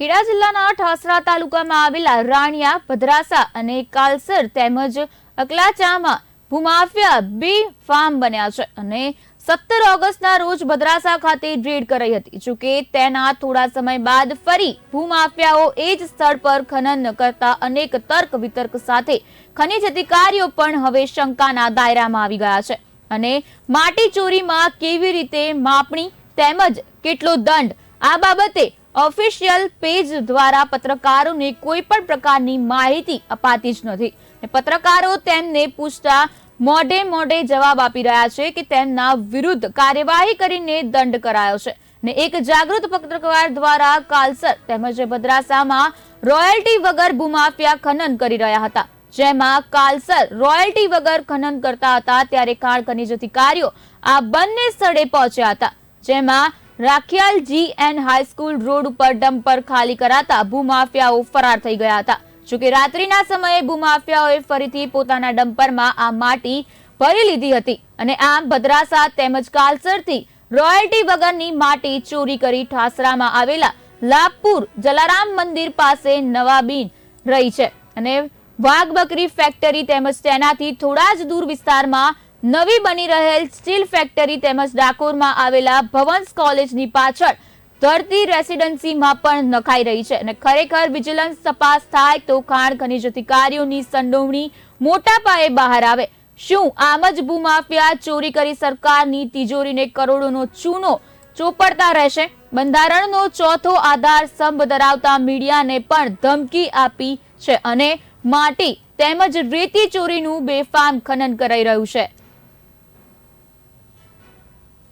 ખેડા જિલ્લાના ઠાસરા તાલુકામાં આવેલા રાણિયા, ભદ્રાસા અને કાલસર તેમજ અકલાચામાં ભૂમાફિયા બે ફાર્મ બન્યા છે અને સત્તર ઓગસ્ટના રોજ ભદ્રાસા ખાતે રેડ કરાઈ હતી. જોકે તેના થોડા સમય બાદ ફરી ભૂમાફિયાઓ એ જ સ્થળ પર ખનન કરતા અનેક તર્ક વિતર્ક સાથે ખનીજ અધિકારીઓ પણ હવે શંકાના દાયરામાં આવી ગયા છે. અને માટી ચોરીમાં કેવી રીતે માપણી તેમજ કેટલો દંડ આ બાબતે ઓફિશિયલ પેજ દ્વારા પત્રકારોને કોઈ પણ પ્રકારની માહિતી અપાતી જ નથી. પત્રકારો તેમને પૂછતા મોઢે મોઢે જવાબ આપી રહ્યા છે કે તેમના વિરુદ્ધ કાર્યવાહી કરીને દંડ કરાયો છે. ને એક જાગૃત પત્રકાર દ્વારા કાલસર તેમજ ભદ્રાસામાં રોયલ્ટી વગર ભૂમાફિયા ખનન કરી રહ્યા હતા. જેમાં કાલસર રોયલ્ટી વગર ખનન કરતા હતા ત્યારે ખાણ ખનીજ અધિકારીઓ આ બંને સ્થળે પહોંચ્યા હતા. જેમાં Rakhial G N high school road ઉપર ડમ્પર ખાલી કરાતા ભૂમાફિયાઓ ફરાર થઈ ગયા હતા. જોકે રાત્રિના સમયે ભૂમાફિયાઓએ ફરીથી પોતાના ડમ્પરમાં આ માટી ભરી લીધી હતી અને આમ ભદ્રાસા તેમજ કાલસરથી રોયલ્ટી વગરની માટી ચોરી કરી ઠાસરામાં આવેલા લાભપુર જલારામ મંદિર પાસે નવા બીન રહી છે. અને વાઘ બકરી ફેક્ટરી તેમજ તેનાથી થોડા જ દૂર વિસ્તારમાં નવી બની રહેલ સ્ટીલ ફેક્ટરી તેમજ ડાકોરમાં આવેલા ભવન્સ કોલેજની પાછળ ધરતી રેસિડેન્સીમાં પણ નખાઈ રહી છે અને ખરેખર વિજિલન્સ તપાસ થાય તો ખાણ ખનીજ અધિકારીઓની સંડોવણી મોટા પાયે બહાર આવે. શું આમ જ ભૂમાફિયા ચોરી કરી સરકારની તિજોરીને કરોડોનો ચૂનો ચોપડતા રહેશે? બંધારણનો ચોથો આધાર સ્તંભ ધરાવતા મીડિયાને પણ ધમકી આપી છે અને માટી તેમજ રેતી ચોરીનું બેફામ ખનન કરાઈ રહ્યું છે.